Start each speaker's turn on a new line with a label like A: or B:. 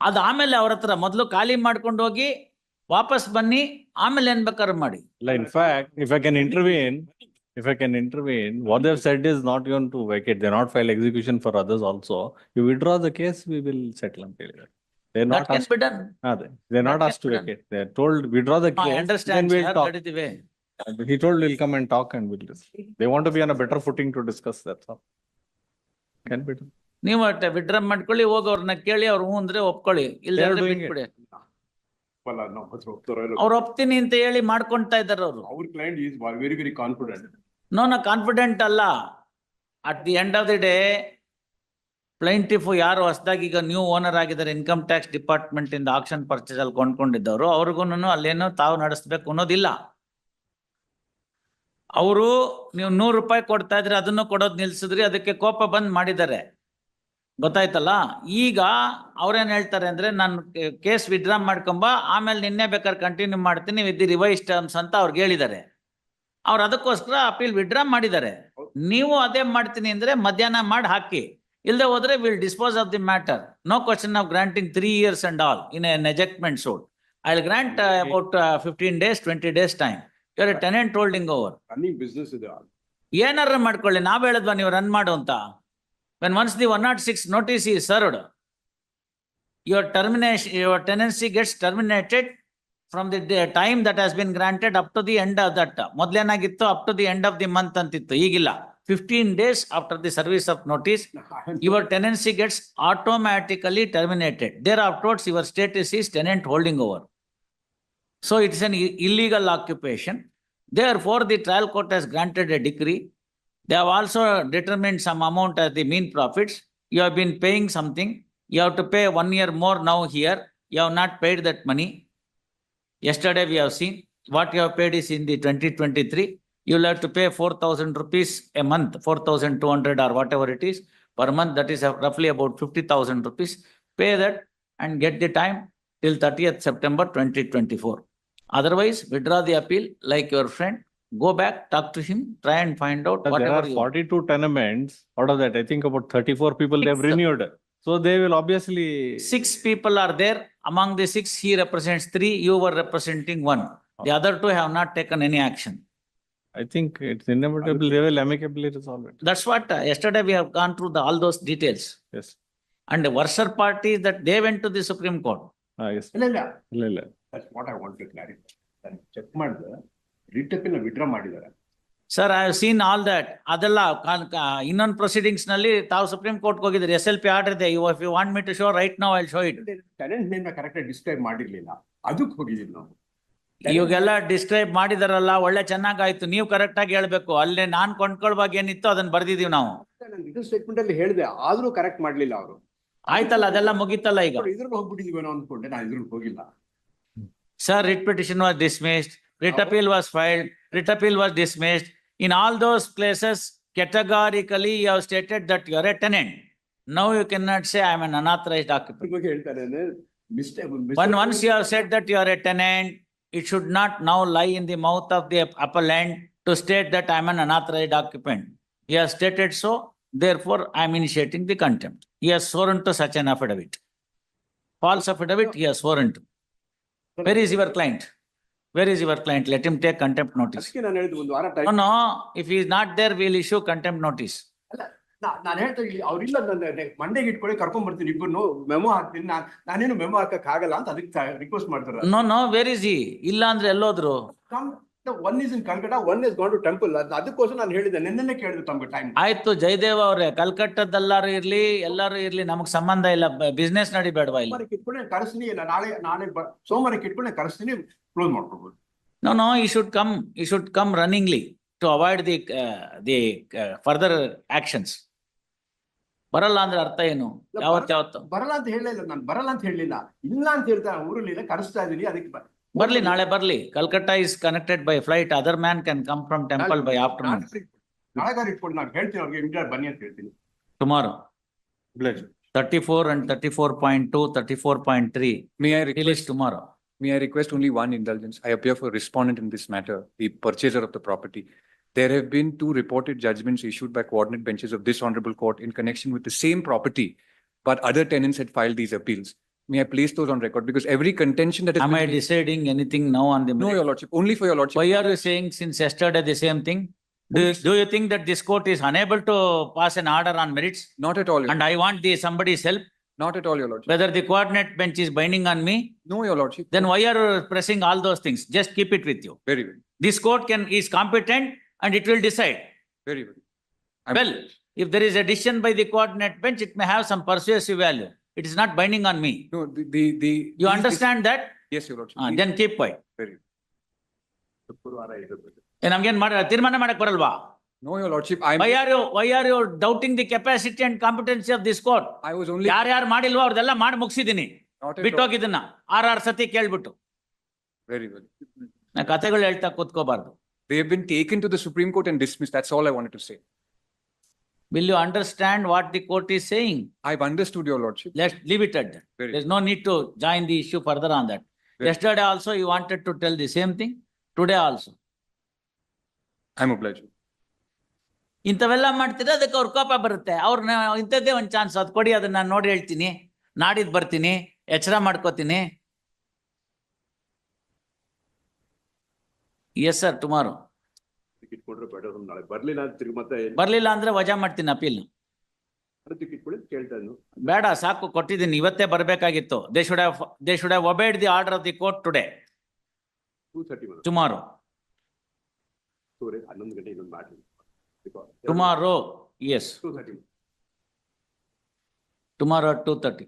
A: ಅದು ಆಮೇಲೆ ಅವ್ರ ಹತ್ರ ಮೊದಲು ಖಾಲಿ ಮಾಡ್ಕೊಂಡು ಹೋಗಿ ವಾಪಸ್ ಬನ್ನಿ ಆಮೇಲೆ ಏನ್ ಬೇಕಾದ್ರೂ ಮಾಡಿ
B: Like, in fact, if I can intervene, if I can intervene, what they've said is not going to vacate, they're not file execution for others also. You withdraw the case, we will settle ಅಂತ ಹೇಳಿದ್ದಾರೆ. They're
A: That
B: not
A: can
B: asked,
A: be done.
B: ಅದೇ, they're not
A: that
B: asked to
A: can be done.
B: vacate, they're told withdraw the
A: I
B: case, then
A: understand,
B: we'll
A: sir,
B: talk.
A: that is the way.
B: He told we'll come and talk and we'll discuss. They want to be on a better footing to discuss, that's all. Can be done.
A: ನೀವು ಅಷ್ಟೇ withdraw ಮಾಡ್ಕೊಳ್ಳಿ ಹೋಗಿ ಅವ್ರನ್ನ ಕೇಳಿ ಅವ್ರು ಹ್ಞೂ ಅಂದ್ರೆ ಒಪ್ಕೊಳ್ಳಿ ಇಲ್ಲ
B: They doing it.
A: ಬಿಟ್ಬಿಡಿ. ಅವ್ರು ಒಪ್ತೀನಿ ಅಂತ ಹೇಳಿ ಮಾಡ್ಕೊಂತ ಇದಾರೆ ಅವರು
C: Our client is very, very confident.
A: No ನಾ ಕಾನ್ಫಿಡೆಂಟ್ ಅಲ್ಲ at the end of the day plaintiff ಯಾರು ಹೊಸದಾಗಿ ಈಗ ನ್ಯೂ ಓನರ್ ಆಗಿದ್ದಾರೆ ಇನ್ಕಮ್ ಟ್ಯಾಕ್ಸ್ ಡಿಪಾರ್ಟ್ಮೆಂಟ್ ಇಂದ ಆಕ್ಷನ್ ಪರ್ಚೇಸ್ ಅಲ್ಲಿ ಕೊಂಡ್ಕೊಂಡಿದ್ದವರು ಅವ್ರಿಗೂನು ಅಲ್ಲೇನು ತಾವು ನಡೆಸ್ಬೇಕು ಅನ್ನೋದಿಲ್ಲ ಅವರು ನೀವು ನೂರು ರೂಪಾಯಿ ಕೊಡ್ತಾ ಇದ್ರೆ ಅದನ್ನು ಕೊಡೋದು ನಿಲ್ಸಿದ್ರಿ ಅದಕ್ಕೆ ಕೋಪ ಬಂದ್ ಮಾಡಿದ್ದಾರೆ ಗೊತ್ತಾಯ್ತಲ್ಲ? ಈಗ ಅವ್ರೇನ್ ಹೇಳ್ತಾರೆ ಅಂದ್ರೆ ನಾನು ಕೇಸ್ ವಿಡ್ರಾ ಮಾಡ್ಕೊಂಬ ಆಮೇಲೆ ನಿನ್ನೆ ಬೇಕಾದ್ರೆ ಕಂಟಿನ್ಯೂ ಮಾಡ್ತೀನಿ ವಿತ್ ದಿ ರಿವೈಸ್ ಟರ್ಮ್ಸ್ ಅಂತ ಅವ್ರಿಗೆ ಹೇಳಿದ್ದಾರೆ. ಅವ್ರು ಅದಕ್ಕೋಸ್ಕರ ಅಪೀಲ್ ವಿಡ್ರಾ ಮಾಡಿದ್ದಾರೆ. ನೀವು ಅದೇ ಮಾಡ್ತೀನಿ ಅಂದ್ರೆ ಮಧ್ಯಾಹ್ನ ಮಾಡಿ ಹಾಕಿ. ಇಲ್ಲದೆ ಹೋದ್ರೆ will dispose of the matter no question of granting three years and all in an ejectment suit I will grant about fifteen days twenty days time your
C: tenant holding over.
A: ಏನಾರ ಮಾಡ್ಕೊಳ್ಳಿ. ನಾವ್ ಹೇಳದ್ವಾ ನೀವು ರನ್ ಮಾಡು ಅಂತ? When once the one not six notice ಈ served your termination your tenancy gets terminated from the time that has been granted up to the end of that ಮೊದ್ಲೇನಾಗಿತ್ತು up to the end of the month ಅಂತಿತ್ತು ಈಗಿಲ್ಲ fifteen days after the service of notice your tenancy gets automatically terminated. Thereafterwards, your status is tenant holding over. So it is an i- illegal occupation. Therefore, the trial court has granted a decree. they have also determined some amount as the mean profits. You have been paying something. You have to pay one year more now here. You have not paid that money. Yesterday, we have seen what you have paid is in the twenty twenty-three. You will have to pay four thousand rupees a month, four thousand two hundred or whatever it is per month, that is roughly about fifty thousand rupees. Pay that and get the time till thirtieth September twenty twenty-four. Otherwise, withdraw the appeal like your friend, go back, talk to him, try and find out
B: There
A: whatever
B: are
A: you.
B: forty-two tenements, out of that, I think about thirty-four people they have
A: Six.
B: renewed. So they will obviously.
A: Six people are there. Among the six, he represents three, you were representing one. The other two have not taken any action.
B: I think it's inevitable, they will amicably resolve it.
A: That's what uh, yesterday we have gone through the, all those details.
B: Yes,
A: And the worser part is that they went to the Supreme Court.
B: ah, yes,
C: ಇಲ್ಲ ಇಲ್ಲ
B: ಇಲ್ಲ, ಇಲ್ಲ.
C: that's what I want to clarify. ನಾನು check ಮಾಡಿದೆ writ appeal withdraw ಮಾಡಿದ್ದಾರೆ.
A: Sir I seen all that ಅದೆಲ್ಲ ಇನ್ನೊಂದು ಪ್ರೊಸೀಡಿಂಗ್ಸ್ನಲ್ಲಿ ತಾವು ಸುಪ್ರೀಂ ಕೋರ್ಟ್ ಹೋಗಿದ್ರೆ ಎಸ್ ಎಲ್ ಪಿ ಆರ್ಡರ್ ಇದೆ. You if you want me to show right now I show it
C: tenant name correct ಆಗಿ ಡಿಸ್ಕ್ರೈಬ್ ಮಾಡಿರ್ಲಿಲ್ಲ. ಅದಕ್ಕೆ ಹೋಗಿದ್ದೀವಿ ನಾವು.
A: ಇವಾಗೆಲ್ಲ ಡಿಸ್ಕ್ರೈಬ್ ಮಾಡಿದಾರಲ್ಲ ಒಳ್ಳೆ ಚೆನ್ನಾಗಾಯ್ತು. ನೀವು ಕರೆಕ್ಟ್ ಆಗಿ ಹೇಳ್ಬೇಕು. ಅಲ್ಲೇ ನಾನ್ ಕೊಂಡ್ಕೊಳ್ವಾಗ ಏನಿತ್ತು ಅದನ್ನ ಬರ್ದಿದೀವಿ ನಾವು.
C: ನಾನು ಇದು ಸ್ಟೇಟ್ಮೆಂಟ್ ಅಲ್ಲಿ ಹೇಳಿದೆ. ಆದ್ರೂ ಕರೆಕ್ಟ್ ಮಾಡ್ಲಿಲ್ಲ ಅವರು.
A: ಆಯ್ತಲ್ಲ ಅದೆಲ್ಲ ಮುಗೀತಲ್ಲ ಈಗ.
C: ಇದ್ರಲ್ಲಿ ಹೋಗ್ಬಿಟ್ಟಿದೀವೇನೋ ಅನ್ಕೊಂಡೆ. ನಾನು ಇದ್ರಲ್ಲಿ ಹೋಗಿಲ್ಲ.
A: Sir writ petition was dismissed writ appeal was filed writ appeal was dismissed in all those places categorically you have stated that you are a tenant. Now you cannot say I am an unauthorized
C: ಅದ್ರ
A: occupant.
C: ಬಗ್ಗೆ ಹೇಳ್ತಾರೆ mistake.
A: When once you have said that you are a tenant, it should not now lie in the mouth of the appellant to state that I am an unauthorized occupant. He has stated so, therefore I am initiating the contempt. He has sworn to such an affidavit. False affidavit, he has sworn to. Where is your client? Where is your client let him take contempt notice
C: ಅದಕ್ಕೆ ನಾನು ಒಂದು ವಾರ
A: no if is not there will issue contempt notice
C: ನಾನು ಹೇಳ್ತೀನಿ ಇಲ್ಲಿ ಅವ್ರಿಲ್ಲ ಮಂಡೆಗೆ ಇಟ್ಕೊಳ್ಳಿ ಕರ್ಕೊಂಡ್ ಬರ್ತೀನಿ ಇಬ್ಬರು ಮೆಮೊ ಹಾಕ್ತೀನಿ. ನಾನು ನಾನೇನು ಮೆಮೊ ಹಾಕಕ್ ಆಗಲ್ಲ ಅಂತ ಅದಕ್ಕೆ ರಿಕ್ವೆಸ್ಟ್ ಮಾಡ್ತಾರೆ.
A: ನೋ ನೋ ವೇರ್ ಇಸ್ ಈ ಇಲ್ಲ ಅಂದ್ರೆ ಎಲ್ಲೋದ್ರು?
C: One is in Calcutta one is gone to temple ಅದಕ್ಕೋಸ್ಕರ ನಾನು ಹೇಳಿದೆ ನಿನ್ನೆ ಕೇಳಿದ್ರು ತಮ್ಗೆ ಟೈಮ್
A: ಆಯ್ತು ಜಯದೇವ್ ಅವ್ರೆ ಕಲ್ಕಟ್ಟದಲ್ಲಾರು ಇರ್ಲಿ ಎಲ್ಲಾರು ಇರ್ಲಿ ನಮಗ್ ಸಂಬಂಧ ಇಲ್ಲ ಬಿಸ್ನೆಸ್ ನಡಿಬೇಡವಾ ಇಲ್ಲಿ
C: ಇಟ್ಕೊಂಡೆ ಕರೆಸ್ತೀನಿ ಇಲ್ಲ ನಾಳೆ ನಾಳೆ ಸೋಮವಾರಕ್ಕೆ ಇಟ್ಕೊಂಡೆ ಕರೆಸ್ತೀನಿ ಕ್ಲೋಸ್ ಮಾಡ್ಕೊಬೋದು
A: no no come, he should come runningly to avoid the, uh, the uh, further actions. ಬರಲ್ಲ ಅಂದ್ರೆ ಅರ್ಥ ಏನು? ಯಾವತ್ತ ಯಾವತ್ತು?
C: ಬರಲ್ಲ ಅಂತ ಹೇಳಿಲ್ಲ ನಾನು ಬರಲ್ಲ ಅಂತ ಹೇಳಿಲ್ಲ ಇಲ್ಲ ಅಂತ ಹೇಳ್ತಾ ಊರಲ್ಲಿ ಕರೆಸ್ತಾ ಇದೀನಿ ಅದಕ್ಕೆ
A: ಬರ್ಲಿ ನಾಳೆ ಬರ್ಲಿ. Kalkatta is connected by flight. Other man can come from temple by afternoon,
C: ನಾಳೆಗಾರ ಇಟ್ಕೊಂಡು ನಾನು ಹೇಳ್ತೀನಿ ಅವ್ರಿಗೆ ಇಮಿಡಿಯೇಟ್ ಬನ್ನಿ ಅಂತ ಹೇಳ್ತೀನಿ
A: tomorrow.
B: Pleasure.
A: Thirty-four and thirty-four point two, thirty-four point three,
D: May I
A: release
D: request,
A: tomorrow.
D: may I request only one indulgence? I appear for respondent in this matter, the purchaser of the property. There have been two reported judgments issued by coordinate benches of this honorable court in connection with the same property, but other tenants had filed these appeals. may I place those on record? Because every contention that is.
A: Am I deciding anything now on the?
D: No,
A: merit?
D: your lordship, only for your lordship.
A: Why are you saying since yesterday the same thing? Do, you- do you think that this court is unable to pass an order on merits?
D: Not at all, your-
A: And I want the somebody's help,
D: not at all, your lordship.
A: whether the coordinate bench is binding on me,
D: No, your lordship.
A: then why are you pressing all those things? Just keep it with you.
D: Very well,
A: This court can, is competent and it will decide.
D: very well. I'm
A: Well, if there is a decision by the coordinate bench, it may have some persuasive value. It is not binding on me.
D: No, the, the, the.
A: You
D: these-
A: understand that?
D: Yes, your lordship.
A: Ah,
D: These-
A: then keep quiet.
D: Very.
C: ಶುಕ್ರವಾರ ಇರ್ಬೇಕು.
A: ಏ, ನಮ್ಗೇನ್ ಮಾಡ ತೀರ್ಮಾನ ಮಾಡಕ್ ಬರಲ್ವಾ?
D: No, your lordship, I'm,
A: Why are you, why are you doubting the capacity and competency of this court?
D: I was only.
A: ಯಾರ್ಯಾರು ಮಾಡಿಲ್ವೋ ಅವ್ರದೆಲ್ಲ ಮಾಡಿ ಮುಗಿಸಿದೀನಿ.
D: Not at all.
A: ಬಿಟ್ಟೋಗಿದ್ದನ್ನ ಆರ್ ಸತಿ ಕೇಳ್ಬಿಟ್ಟು.
D: Very well.
A: ನಾ ಕಥೆಗಳು ಹೇಳ್ತಾ ಕೂತ್ಕೋಬಾರ್ದು.
D: They have been taken to the Supreme Court and dismissed. That's all I wanted to say.
A: Will you understand what the court is saying?
D: I've understood your lordship.
A: Let's leave it at that.
D: Very,
A: There's no need to join the issue further on that.
D: Very-
A: Yesterday also you wanted to tell the same thing. Today also.
D: I'm obliged.
A: ಇಂಥವೆಲ್ಲ ಮಾಡ್ತೀರಾ ಅದಕ್ಕೆ ಅವ್ರ ಕೋಪ ಬರುತ್ತೆ ಅವ್ರನ್ನ ಇಂಥದ್ದೇ ಒಂದು chance ಅದು ಕೊಡಿ ಅದನ್ನ ನಾನು ನೋಡಿ ಹೇಳ್ತೀನಿ ನಾಡಿದ್ ಬರ್ತೀನಿ ಎಚ್ಚರ ಮಾಡ್ಕೋತೀನಿ ಎಸ್ ಸರ್ ಟುಮಾರೋ
C: ಟಿಕೆಟ್ ಇಟ್ಕೊಂಡ್ರೆ ಬೇಡ ನಾಳೆ. ಬರ್ಲಿಲ್ಲ ಅಂತ ತಿರ್ಗಿ ಮತ್ತೆ
A: ಬರ್ಲಿಲ್ಲ ಅಂದ್ರೆ ವಜಾ ಮಾಡ್ತೀನಿ ಅಪೀಲ್.
C: ಅದಕ್ಕೆ ಇಟ್ಕೊಳ್ಳಿ ಅಂತ ಕೇಳ್ತಾ ಇದ್ನು.
A: ಬೇಡ ಸಾಕು ಕೊಟ್ಟಿದ್ದೀನಿ. ಇವತ್ತೇ ಬರಬೇಕಾಗಿತ್ತು. They should have they should have obeyed the order of the court today
C: two thirty madam.
A: Tomorrow
C: ಸೂರ್ಯ ಹನ್ನೊಂದು ಗಂಟೆ ಇನ್ನೊಂದು ಮಾಡಿ
A: tomorrow yes
C: two thirty
A: tomorrow two thirty